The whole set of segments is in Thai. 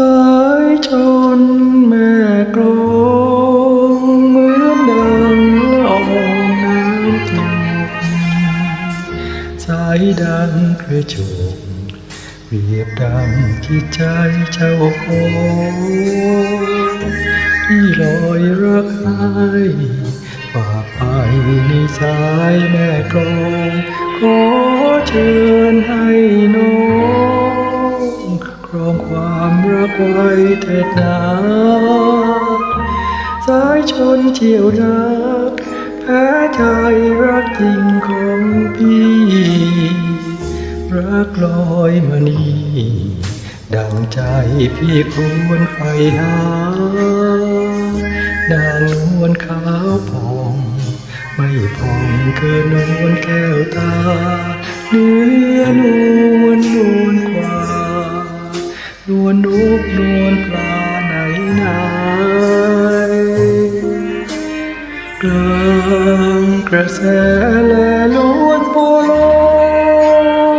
สายชนแม่กลองเหมือนดังละอองน้ำตกสายดังกระจกเรียบดังที่ใจเจ้าของที่ลอยรักไห้ฝากไปในสายแม่กลองขอเชิญ ไว้เถิดนาสายชนเชี่ยวนักแพ้ใจรักจริงของพี่ รักลอยมานี่ดังใจพี่ควรไฟหาดังนวลขาวผ่องไม่ผ่องเกินนวลแก้วตา เนื้อนวลนวลกว่า นวลนกนวลปลาไหนไหนกลางกระแสแลล้วนโปล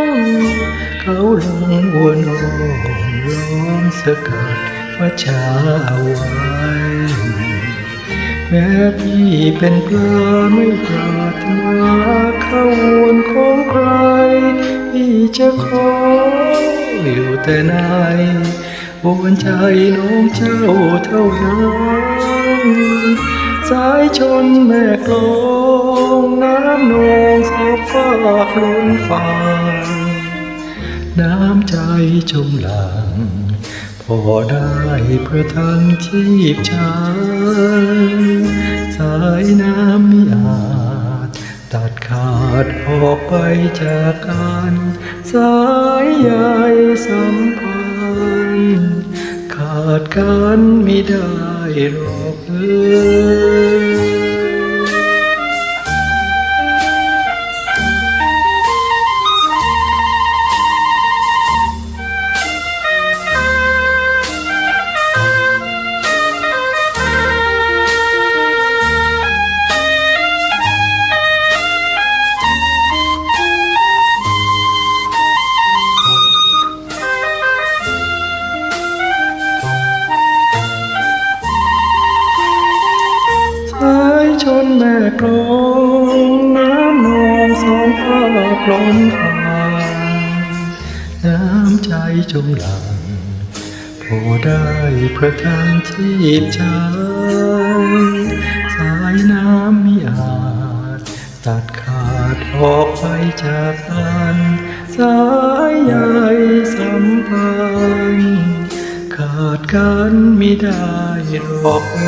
งเขาลงวนอ้อมล้อมสกัดว่าชาเอาไว้แม้พี่เป็นปลาไม่ปรารถนาข้าวนของใคร พี่จะขอ อยู่แต่ในวนใจน้องเจ้าเท่านั้นสายชนแม่กลองน้ำนองสอบฟ้าล้นฟ้าน้ำใจจมหลัง พอได้ประทังชีพชายสายน้ำมิอาจตัดขาด ออกไปจากกันสายใยสัมพันธ์ขาดกันไม่ได้หรอกเอ่ย ชนแม่กลองน้ำนองสองภาพล้นฟ้าน้ำใจจงหลังพอได้ประทังชีพชายสายน้ำมิอาจ ตัดขาดออกไปจากกัน สายใยสัมพันธ์ กันไม่ได้หรอกเอ